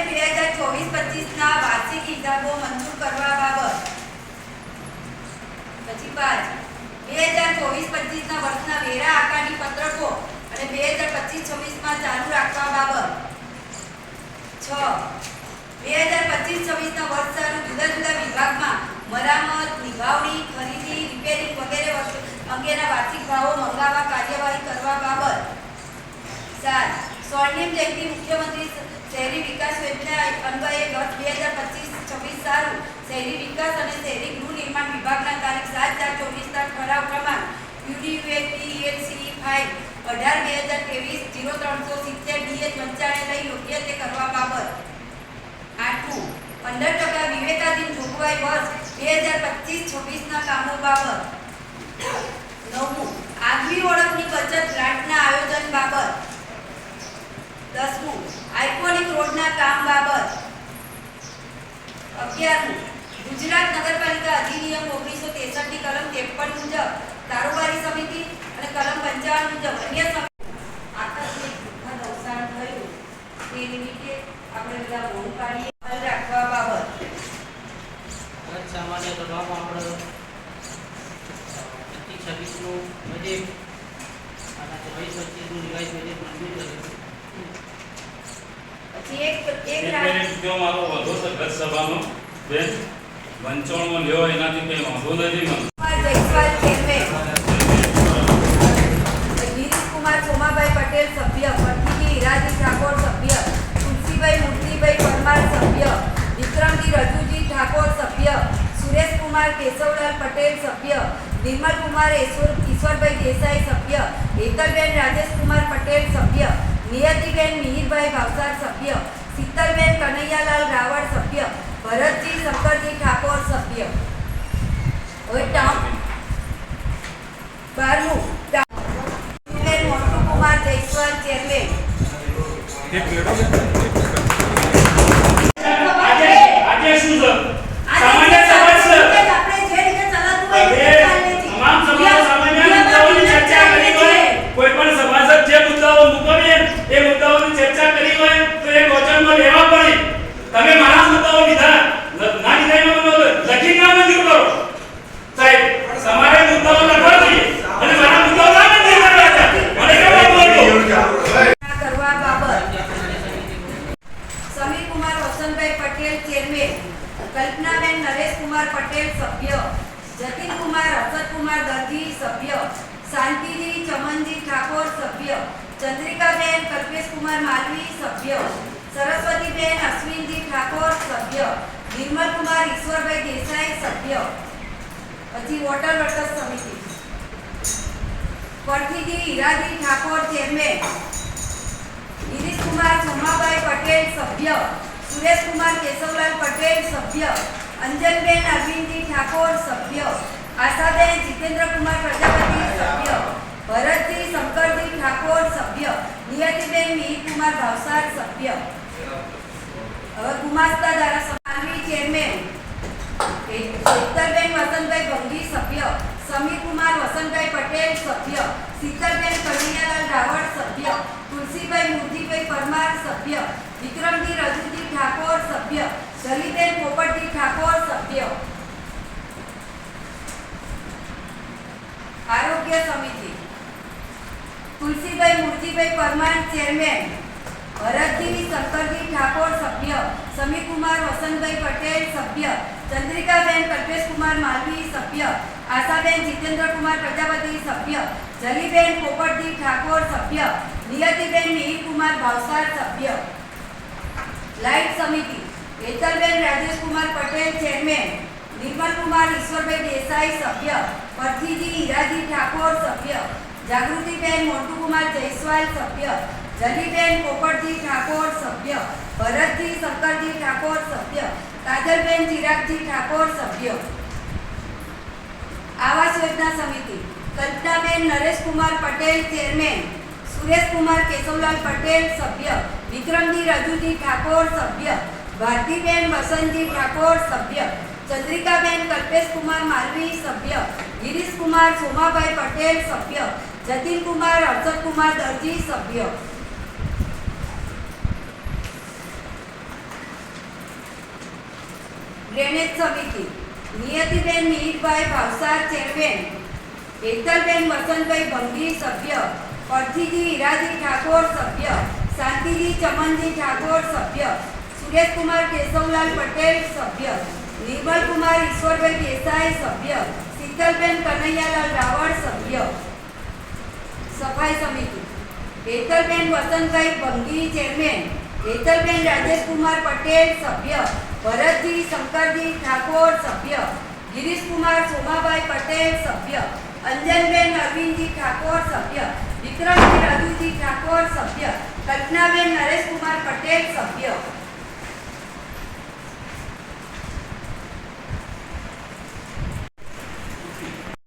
અને ચોવીસ પચીસના વાર્ષિક અને બે જુદા જુદા વિભાગમાં મરામત, નિભાવણી, ખરીદી, રિપેરિંગ વગેરે અંગેના વાર્ષિક ભાવો મંગાવવા કાર્યવાહી કરવા બાબત. સાત. સ્વર્ણિમ જયંતિ મુખ્યમંત્રી શહેરી વિકાસ યોજના અન્વયે વર્ષ બે હજાર પચીસ છવ્વીસ સારું શહેરી વિકાસ અને શહેરી ગૃહ નિર્માણ વિભાગના તારીખ સાત ચાર ચોવીસના ઠરાવ ક્રમાંક યુડીયુએપીએલસી ફાઇવ અઢાર બે હજાર ત્રેવીસ જીરો ત્રણસો સિત્તેર ડીએચ પંચાણે લઈ યોગ્ય તે કરવા બાબત. આઠમું, પંદર ટકા વિવેકાધીન જોગવાઈ વર્ષ બે હજાર પચીસ છવ્વીસના કામો બાબત. નવમું, આગવી ઓળખની બચત ગ્રાન્ટના આયોજન બાબત. દસમું, આઇકોનિક રોડના કામ બાબત. અગિયારમું, ગુજરાત નગરપાલિકા અધિનિયમ ઓગણીસો ત્રેસઠની કલમ ત્રેપન મુજબ કારોબારી સમિતિ અને કલમ પંચાવન મુજબ અન્ય આકસ્મિક દુઃખદ અવસાન થયું. તે નિમિત્તે આપણે બધા મૌન પાડીએ હલ રાખવા બાબત. સામાન્ય સભામાં આપણે છવ્વીસનું બજેટ અને ચોવીસ પચીસનું રિવાઇઝ બજેટ મંજૂર કર્યું. પછી એક એક એક મિનિટ જો મારો વધુ છે ગત બેન વંચાણમાં લ્યો એનાથી કંઈ વાંધો નથી મને. કુમાર જયસ્વાલ ગિરીશ કુમાર સોમાભાઈ પટેલ સભ્ય ફરતીજી હીરાજી ઠાકોર સભ્ય તુલસીભાઈ મૂર્તિભાઈ પરમાર સભ્ય વિક્રમજી રજુજી ઠાકોર સભ્ય સુરેશકુમાર કેશવલાલ પટેલ સભ્ય નિર્મલ કુમાર ઈશ્વર ઈશ્વરભાઈ દેસાઈ સભ્ય હેતલબેન રાજેશકુમાર પટેલ સભ્ય નિયતિબેન મિહિરભાઈ ભાવસાર સભ્ય શીતલબેન કનૈયાલાલ રાવળ સભ્ય ભરતજી શંકરજી ઠાકોર સભ્ય. હવે ટાઉન બારમું ટાઉન મોટુ કુમાર જયસ્વાલ ચેરમેન આજે આજે શું છે સામાન્ય સમાજ છે આપણે જે રીતે ચલાવતું હોય હવે એ ચાલે છે. તમામ સમાજો સામાન્ય મુદ્દાઓની ચર્ચા કરી હોય કોઈ પણ સભાસદ જે મુદ્દાઓ મૂકવીએ એ મુદ્દાઓની ચર્ચા કરી હોય તો એ વચનમાં લેવા પડે તમે મારા મુદ્દાઓ લીધા ન- ના લીધા એમાં મને લખી ના મંજૂર કરો સાહેબ તમારે મુદ્દાઓ લખવા જોઈએ અને મારા મુદ્દાઓ ના મંજૂર કરવા છે મને કેમ બોલતો ના કરવા બાબત સમીર કુમાર વસંતભાઈ પટેલ ચેરમેન કલ્પનાબેન નરેશકુમાર પટેલ સભ્ય જતીન કુમાર હર્ષદકુમાર દરજી સભ્ય, શાંતિજી ચમનજી ઠાકોર સભ્ય, ચંદ્રિકાબેન કલ્પેશકુમાર માલવી સભ્ય, સરસ્વતીબેન અશ્વિનજી ઠાકોર સભ્ય, નિર્મલકુમાર ઈશ્વરભાઈ દેસાઈ સભ્ય. પછી વોટર વર્કર્સ સમિતિ. પરથીજી હીરાજી ઠાકોર ચેરમેન. ગિરીશકુમાર સોમાભાઈ પટેલ સભ્ય. સુરેશ કુમાર કેશવલાલ પટેલ સભ્ય. અંજનબેન અરવિંદજી ઠાકોર સભ્ય. આશાબેન જીતેન્દ્ર કુમાર પ્રજાપતિ સભ્ય, ભરતજી શંકરજી ઠાકોર સભ્ય, નિયતિબેન મિહિરકુમાર ભાવસાર સભ્ય. હવે ગુમાસ્તા ધારાસભ્ય ચેરમેન શીતલબેન વસંતભાઈ ભંગી સભ્ય, સમીરકુમાર વસંતભાઈ પટેલ સભ્ય, શીતલબેન કનૈયાલાલ રાવળ સભ્ય, તુલસીભાઈ મૂર્તિભાઈ પરમાર સભ્ય, વિક્રમજી રજુજી ઠાકોર સભ્ય, જલીબેન પોપટજી ઠાકોર સભ્ય આરોગ્ય સમિતિ મૂર્તિભાઈ પરમાર ચેરમેન ભરતજી શંકરજી ઠાકોર સભ્ય. સમીકુમાર વસંતભાઈ પટેલ સભ્ય. ચંદ્રિકાબેન, કલ્પેશકુમાર માલવી સભ્ય. આશાબેન, જીતેન્દ્રકુમાર પ્રજાપતિ સભ્ય. જલીબેન, પોપટજી ઠાકોર સભ્ય. નિયતિબેન મિહિરકુમાર ભાવસાર સભ્ય. લાઇટ સમિતિ. હેતલબેન, રાજેશકુમાર પટેલ ચેરમેન નિર્મલકુમાર, ઈશ્વરભાઈ દેસાઈ સભ્ય. પરથીજી હીરાજી ઠાકોર સભ્ય. જાગૃતિબેન મોટુકુમાર જયસ્વાલ સભ્ય, જલીબેન પોપટજી ઠાકોર સભ્ય, ભરતજી શંકરજી ઠાકોર સભ્ય, કાજલબેન ચિરાગજી ઠાકોર સભ્ય. આવાસ યોજના સમિતિ, કલ્પનાબેન નરેશકુમાર પટેલ ચેરમેન, સુરેશકુમાર કેશવલાલ પટેલ સભ્ય, વિક્રમજી રજુજી ઠાકોર સભ્ય, ભારતીબેન વસંતજી ઠાકોર સભ્ય, ચંદ્રિકાબેન કલ્પેશકુમાર માલવી સભ્ય, ગિરીશકુમાર સોમાભાઈ પટેલ સભ્ય જતીનકુમાર હર્ષદકુમાર દરજી સભ્ય. ડ્રેનેજ સમિતિ. નિયતિબેન મિહિરભાઈ ભાવસાર, ચેરમેન. હેતલબેન વસંતભાઈ ભંગી સભ્ય. પરથીજી હીરાજી ઠાકોર સભ્ય. શાંતિજી ચમનજી ઠાકોર સભ્ય. સુરેશકુમાર કેશવલાલ પટેલ સભ્ય. નિર્મલકુમાર ઈશ્વરભાઈ દેસાઈ સભ્ય. શીતલબેન કનૈયાલાલ રાવળ સભ્ય. સફાઈ સમિતિ. હેતલબેન વસંતભાઈ ભંગી ચેરમેન. હેતલબેન રાજેશકુમાર પટેલ સભ્ય. ભરતજી શંકરજી ઠાકોર સભ્ય. ગિરીશકુમાર સોમાભાઈ પટેલ સભ્ય. અંજનબેન અરવિંદજી ઠાકોર સભ્ય. વિક્રમજી રાજુજી ઠાકોર સભ્ય. કલ્પનાબેન નરેશકુમાર પટેલ સભ્ય.